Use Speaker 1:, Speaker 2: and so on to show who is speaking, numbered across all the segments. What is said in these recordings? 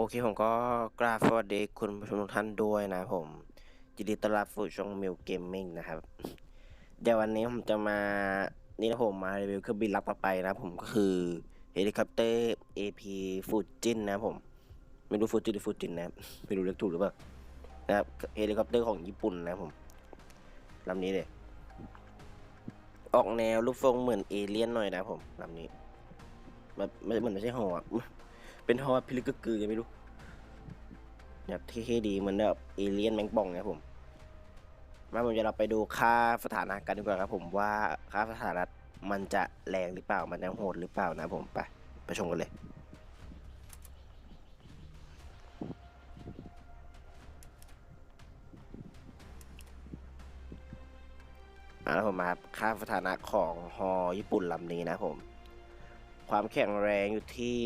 Speaker 1: โอเคผมก็กราบสวัสดีคุณผู้ชมทุกท่านด้วยนะผมยินดีต้อนรับสู่ช่องมิวเกมมิ่งนะครับ เดี๋ยววันนี้ผมจะมา นี่นะผมมารีวิวเครื่องบินลับต่อไปนะผมก็คือเฮลิคอปเตอร์ AP ฟูจินนะผม ไม่รู้ฟูจินหรือฟูจินนะไม่รู้เรียกถูกหรือเปล่านะครับเฮลิคอปเตอร์ของญี่ปุ่นนะผมลำนี้เลยออกแนวรูปทรงเหมือนเอเลี่ยนหน่อยนะผมลำนี้แบบไม่เหมือนไม่ใช่หัว ออะเป็นฮอพิลึกกึกกือยังไม่รู้แบบเท่ๆดีเหมือนแบบเอเลี่ยนแมงป่องนะผมมาผมจะเราไปดูค่าสถานะกันดีกว่าครับผมว่าค่าสถานะมันจะแรงหรือเปล่ามันจะโหดหรือเปล่านะผมไปไปชมกันเลยอ่าแล้วผมมาครับค่าสถานะของฮอญี่ปุ่นลำนี้นะผม ความแข็งแรงอยู่ที่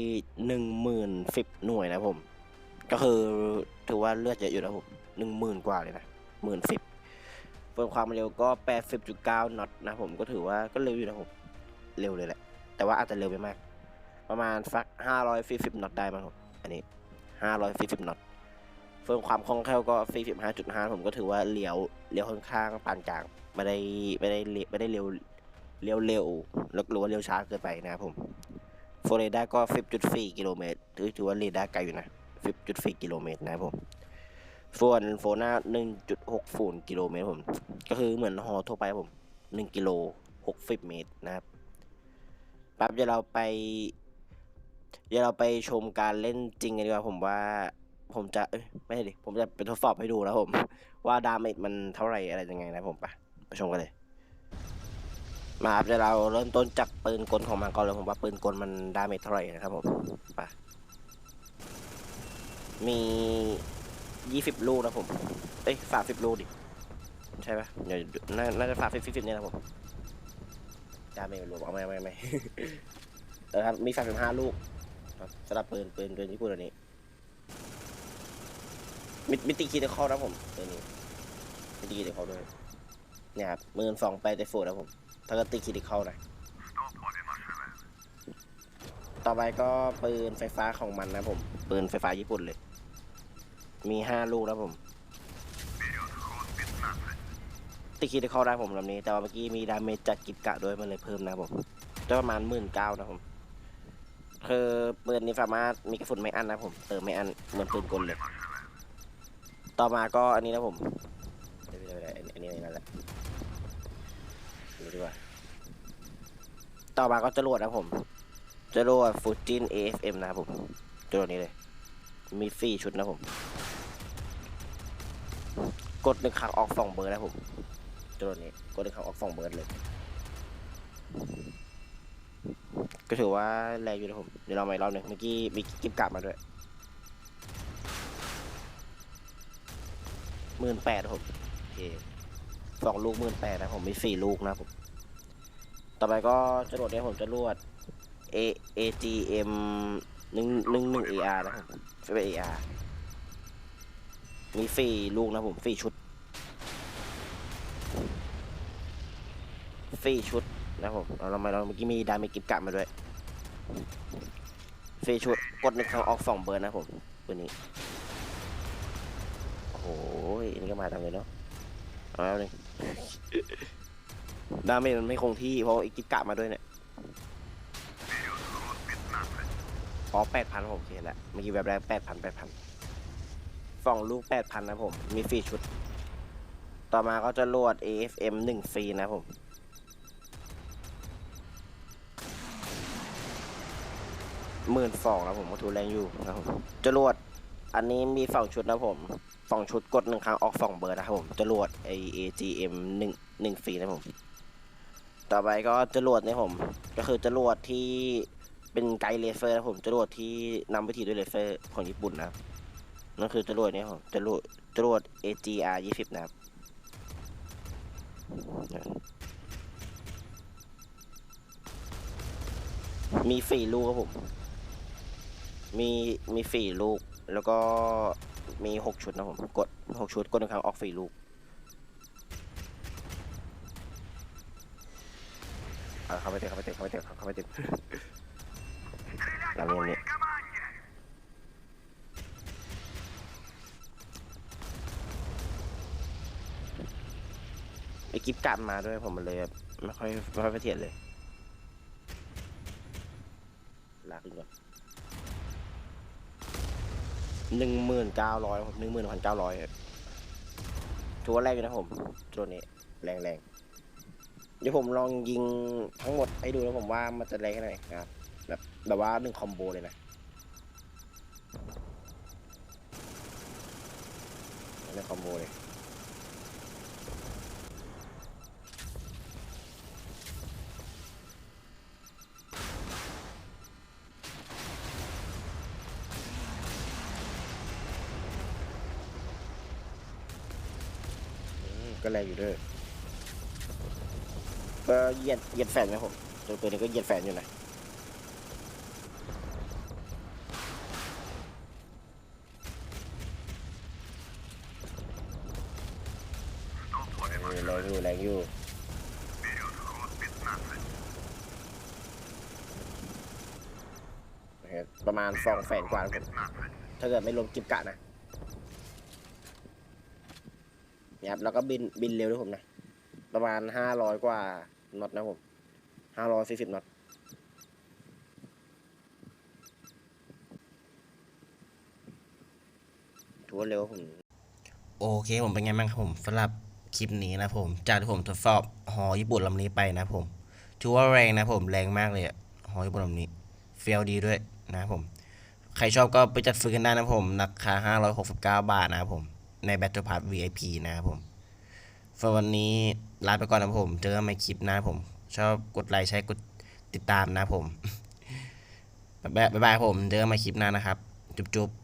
Speaker 1: หนึ่งหมื่นสิบหน่วยนะผม ก็คือถือว่าเลือดเยอะอยู่นะผมหนึ่งหมื่นกว่าเลยนะหมื่นสิบเพิ่มความเร็วก็แปดสิบจุดเก้าน็อตนะผมก็ถือว่าก็เร็วอยู่นะผมเร็วเลยแหละ แต่ว่าอาจจะเร็วไปมาก ประมาณสักห้าร้อยสี่สิบน็อตได้มั้งผมอันนี้ห้าร้อยสี่สิบน็อตเพิ่มความคล่องแคล่วก็สี่สิบห้าจุดห้าผมก็ถือว่าเลี้ยวเลี้ยวค่อนข้างปานกลางไม่ได้ไม่ได้ไม่ได้เร็วเร็วเร็วแล้วหรือว่าเร็วช้าเกินไปนะครับผม โฟเรดาก็ 10.4 กิโลเมตรถือถือว่าเรดาร์ไกลอยู่นะ 10.4 กิโลเมตรนะครับผมส่วนโฟนา1.6ศูนย์กิโลเมตรผม ก็คือเหมือนฮอทั่วไปผม 1 กิโล 60 เมตรนะครับแป๊บเดี๋ยวเราไป เดี๋ยวเราไปชมการเล่นจริงกันดีกว่าผมว่าผมจะเอ้ยไม่ใช่ดิผมจะไปทดสอบให้ดูนะผม ว่าดาเมจมันเท่าไหร่อะไรยังไงนะผมไปไปชมกันเลย มาครับเดี๋ยวเราเริ่มต้นจากปืนกลของมันก่อนเลยผมว่าปืนกลมันดาเมจเท่าไหร่นะครับผมไปมียี่สิบลูกนะผมเอ้ยสามสิบลูกดิใช่ปะเดี๋ยวน่าน่าจะสามสิบสิบเนี่ยนะผมดาเมจรวมเอาไม่ไม่ไม่เออครับมีสามสิบห้าลูกครับสำหรับปืนปืนปืนญี่ปุ่นอันนี้มิมิติคีเดคอลนะผมตัวนี้มิติคีเดคอลด้วยเนี่ยครับมื่นสองไปแต่โฟร์นะผม ถ้าเกิดตีคิดเข้านะต่อไปก็ปืนไฟฟ้าของมันนะผม ปืนไฟฟ้าญี่ปุ่นเลย มีห้าลูกนะผมตีคิดเข้าได้ผมลำนี้ แต่ว่าเมื่อกี้มีดาเมจจากกิบกะด้วยมันเลยเพิ่มนะผมจะประมาณหมื่นเก้านะผมคือปืนนี้สามารถมีกระสุนไม่อันนะผมเติมไม่อันเหมือนปืนกลเลย ต่อมาก็อันนี้นะผมอันนี้อันนี้นั่นแหละูดีกว่า ต่อมาก็จรวดนะผมจรวดฟูจิน AFM นะครับผมจรวดนี้เลย มีฟรีชุดนะผม กดหนึ่งครั้งออกสองเบอร์นะผมจรวดนี้ กดหนึ่งครั้งออกสองเบอร์เลย ก็ถือว่าแรงอยู่นะผม เดี๋ยวเรามาอีกรอบหนึ่งเมื่อกี้มีกิบกลับมาด้วยหมื่นแปดผมโอเค สองลูกหมื่นแปดนะผมมีสี่ลูกนะผม ต่อไปก็จรวดเนี่ยผมจะรวด A AGM หนึ่งหนึ่งหนึ่ง AR นะครับไม่เป็น AR มีสี่ลูกนะผมสี่ชุดสี่ชุดนะผมเราเรามเราเมื่อกี้มีดาเมจกิบกะมาด้วยสี่ชุดกดหนึ่งครั้งออกสองเบอร์นะผมตัวนี้โอ้โหนนี่ก็มาทำเลยเนาะเอาแล้วนึง ดาเมจมันไม่คงที่เพราะอีกกิกะมาด้วยเนี่ยอ๋อแปดพันผมโอเคแหละเมื่อกี้แบบแรกแปดพันแปดพันสองลูกแปดพันนะผม มีฟรีชุด ต่อมาก็จะรวด AFM หนึ่งฟรีนะผม หมื่นสองนะผมก็ถูแรงอยู่นะผมจะรวดอันนี้มีสองชุดนะผม สองชุดกดหนึ่งครั้งออกสองเบอร์นะครับผมจรวดไอ AGM หนึ่งหนึ่งฟรีนะผม ต่อไปก็จรวดนี่ยผม ก็คือจรวดที่เป็นไกด์เลเซอร์นะผมจรวดที่นำไปถีด้วยเลเซอร์ของญี่ปุ่นนะครับนั่นคือจรวดนี่ยผมจรวดจรวด AGR 20นะครับมีสี่ลูกครับผม มีมีสี่ลูกแล้วก็ มีหกชุดนะผมกดหกชุดกดหนึ่งครั้งออกฟรีลูกเข้าไปเตะเข้าไปเตะเข้าไปเตะเข้าไปเตะหลังนี้นี่ไอ้กิฟต์กัดมาด้วยผมมันเลยไม่ค่อยไม่ค่อยเทียนเลยลากขึ้นก่อ หนึ่งหมื่นเก้าร้อยหนึ่งหมื่นพันเก้าร้อยตัวแรกอยู่นะผมตัวนี้แรงแรงเดี๋ยวผมลองยิงทั้งหมดให้ดูแล้วผมว่ามันจะแรงแค่ไหนนะครับแบบแบบว่าหนึ่งคอมโบเลยนะหนึ่งคอมโบเลย ก็แรงอยู่ด้วยก็เหยียดเหยียดแฟนนะผมตัวตัวนี้ก็เหยียดแฟนอยู่นะเออแรงอยู่แรงอยู่ประมาณสองแสนกว่าครับผมถ้าเกิดไม่รวมกิบกะนะ เครับแล้วก็บินบินเร็วด้วยผมนะ ประมาณห้าร้อยกว่าน็อตนะผมห้าร้อยสี่สิบน็อตถือว่าเร็วผม โอเคผมเป็นไงบ้างครับผมสำหรับคลิปนี้นะผมจากที่ผมทดสอบหอญี่ปุ่นลำนี้ไปนะผมถือว่าแรงนะผมแรงมากเลยอะหอญี่ปุ่นลำนี้เฟี้ยวดีด้วยนะผม ใครชอบก็ไปจัดซื้อกันได้นะผมราคา569 บาทนะครับผม ใน Battle Pass VIP นะครับผมสำหรับวันนี้ลาไปก่อนนะผม เจอกันใหม่คลิปหนะผม ชอบกดไลค์ใช้กดติดตามนะผมบ๊ายบายผม เจอกันใหม่คลิปหน้านะครับ จุ๊บๆ